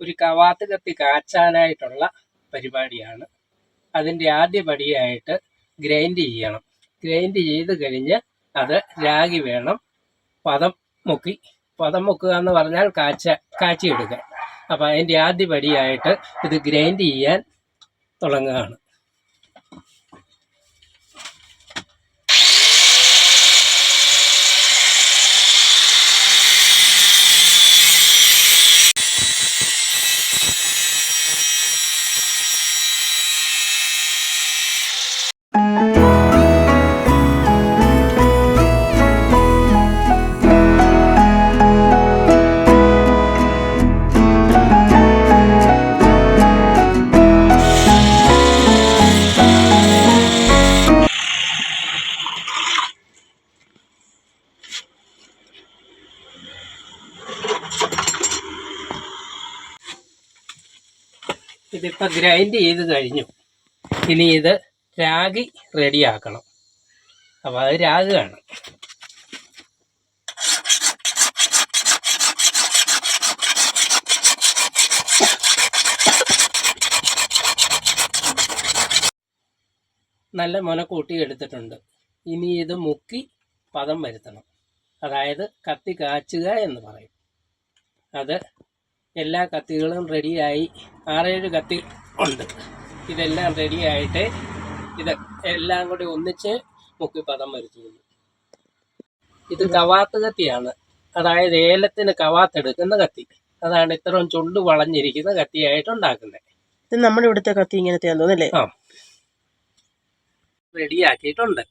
ഒരു കവാത്ത് കത്തി കാച്ചാനായിട്ടുള്ള പരിപാടിയാണ്. അതിന്റെ ആദ്യ പടിയായിട്ട് ഗ്രൈൻഡ് ചെയ്യണം. ഗ്രൈൻഡ് ചെയ്ത് കഴിഞ്ഞ് അത് രാഗി വേണം. പദം മുക്കി. പദം മുക്കുക എന്ന് പറഞ്ഞാൽ കാച്ച കാച്ചിയെടുക്കുക അപ്പം അതിന്റെ ആദ്യ പടിയായിട്ട് ഇത് ഗ്രൈൻഡ് ചെയ്യാൻ തുടങ്ങുകയാണ്. ഇതിപ്പോൾ ഗ്രൈൻഡ് ചെയ്ത് കഴിഞ്ഞു. ഇനി ഇത് രാഗി റെഡിയാക്കണം. അപ്പോൾ അത് രാഗാണ്. നല്ല മുന കൂട്ടി എടുത്തിട്ടുണ്ട്. ഇനി ഇത് മുക്കി പദം വരുത്തണം. അതായത് കത്തി കാച്ചുക എന്ന് പറയും. അത് എല്ലാ കത്തികളും റെഡിയായി ആറേഴ് കത്തി ഉണ്ട്. ഇതെല്ലാം റെഡിയായിട്ട് ഇത് എല്ലാം കൂടി ഒന്നിച്ച് മുക്കി പദം വരുത്തുന്നു. ഇത് കവാത്ത് കത്തിയാണ്. അതായത് ഏലത്തിന് കവാത്തെടുക്കുന്ന കത്തി. അതാണ് ഇത്രയും ചുണ്ട് വളഞ്ഞിരിക്കുന്ന കത്തിയായിട്ട് ഉണ്ടാക്കുന്നത്. ഇത് നമ്മുടെ ഇവിടുത്തെ കത്തി ഇങ്ങനത്തെ തോന്നുന്നല്ലേ ആ. റെഡിയാക്കിയിട്ടുണ്ട്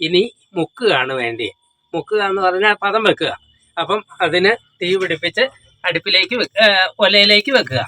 ഇനി മുക്കുകയാണ് വേണ്ടി മുക്കുക എന്ന് പറഞ്ഞാൽ പദം വെക്കുക. അപ്പം അതിന് തീ പിടിപ്പിച്ച് അടുപ്പിലേക്ക് ഒലയിലേക്ക് വെക്കുക.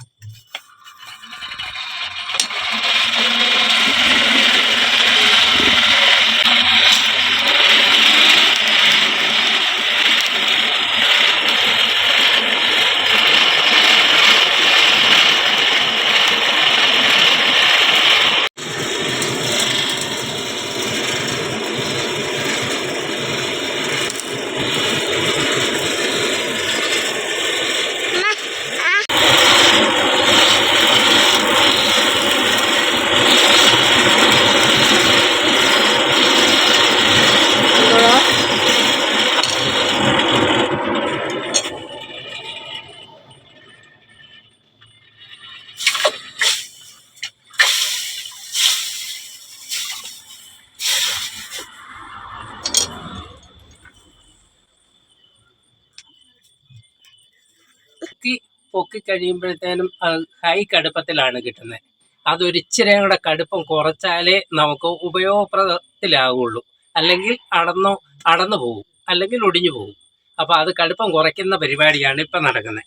പൊക്കി കഴിയുമ്പോഴത്തേനും ഹൈ കടുപ്പത്തിലാണ് കിട്ടുന്നത് അതൊരു ഇച്ചിരി കൂടെ കടുപ്പം കുറച്ചാലേ നമുക്ക് ഉപയോഗപ്രദത്തിലാവുള്ളൂ. അല്ലെങ്കിൽ അടന്നു അടന്നു പോകും അല്ലെങ്കിൽ ഒടിഞ്ഞു പോകും അപ്പോൾ അത് കടുപ്പം കുറയ്ക്കുന്ന പരിപാടിയാണ് ഇപ്പം നടക്കുന്നത്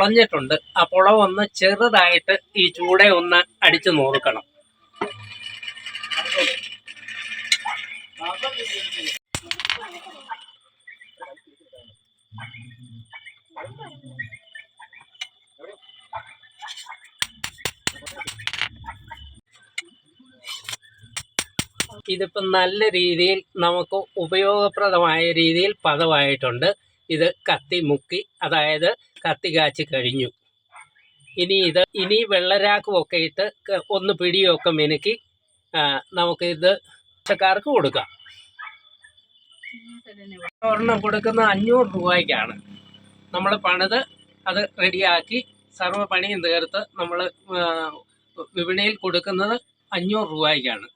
പൊളഞ്ഞിട്ടുണ്ട് ആ ഒന്ന് ചെറുതായിട്ട് ഈ ചൂടെ ഒന്ന് അടിച്ചു നോക്കണം. ഇതിപ്പം നല്ല രീതിയിൽ നമുക്ക് ഉപയോഗപ്രദമായ രീതിയിൽ പദമായിട്ടുണ്ട് ഇത് കത്തി മുക്കി അതായത് കത്തി കാച്ചി കഴിഞ്ഞു. ഇനി ഇത് ഇനി വെള്ളരാക്കും ഒക്കെ ഇട്ട് ഒന്ന് പിടിയൊക്കെ മിനുക്കി ആ, നമുക്ക് ഇത് പച്ചക്കാർക്ക് കൊടുക്കാം. ഒരെണ്ണം കൊടുക്കുന്ന അഞ്ഞൂറ് രൂപയ്ക്കാണ്. നമ്മൾ പണിത് അത് റെഡിയാക്കി സർവ പണിയും തീർത്ത് നമ്മൾ വിപണിയിൽ കൊടുക്കുന്നത് അഞ്ഞൂറ് രൂപയ്ക്കാണ്.